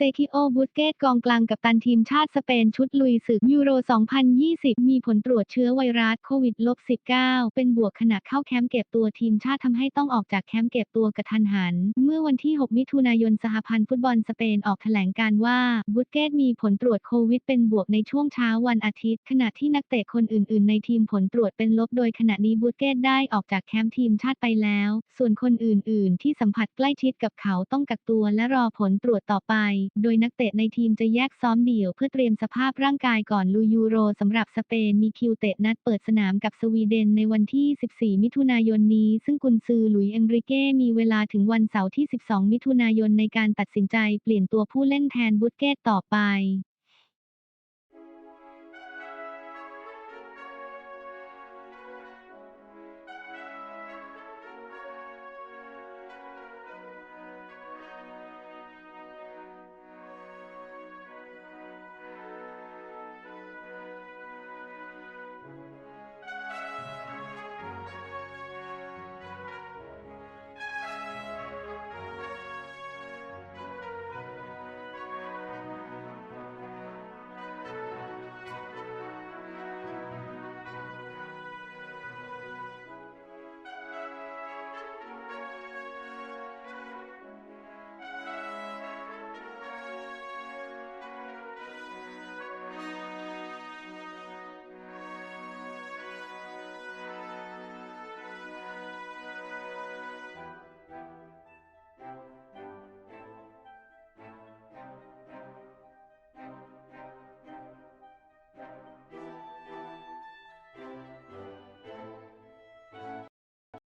ซคิโอ บุสเกตกองกลางกัปตันทีมชาติสเปนชุดลุยศึกยูโร 2020 มีผลตรวจเชื้อไวรัสโควิด -19 เป็นบวกขณะเข้าแคมป์เก็บตัวทีมชาติทำให้ต้องออกจากแคมป์เก็บตัวกระทันหัน เมื่อวันที่ 6 มิถุนายนสหพันธ์ฟุตบอลสเปนออกแถลงการว่า บุสเกตมีผลตรวจโควิดเป็นบวกในช่วงเช้าวันอาทิตย์ ขณะที่นักเตะคนอื่น ๆ ในทีมผลตรวจเป็นลบโดยขณะนี้บุสเกตได้ออกจากแคมป์ทีมชาติไปแล้ว ส่วนคนอื่น ๆ ที่สัมผัสใกล้ชิดกับเขาต้องกักตัวและรอผลตรวจต่อไปโดยนักเตะในทีมจะแยกซ้อมเดี่ยวเพื่อเตรียมสภาพร่างกายก่อนลุยยูโรสำหรับสเปนมีคิวเตะนัดเปิดสนามกับสวีเดนในวันที่ 14 มิถุนายนนี้ ซึ่งกุนซือหลุยเอนริเก้มีเวลาถึงวันเสาร์ที่ 12 มิถุนายนในการตัดสินใจเปลี่ยนตัวผู้เล่นแทนบุสเกตต่อไป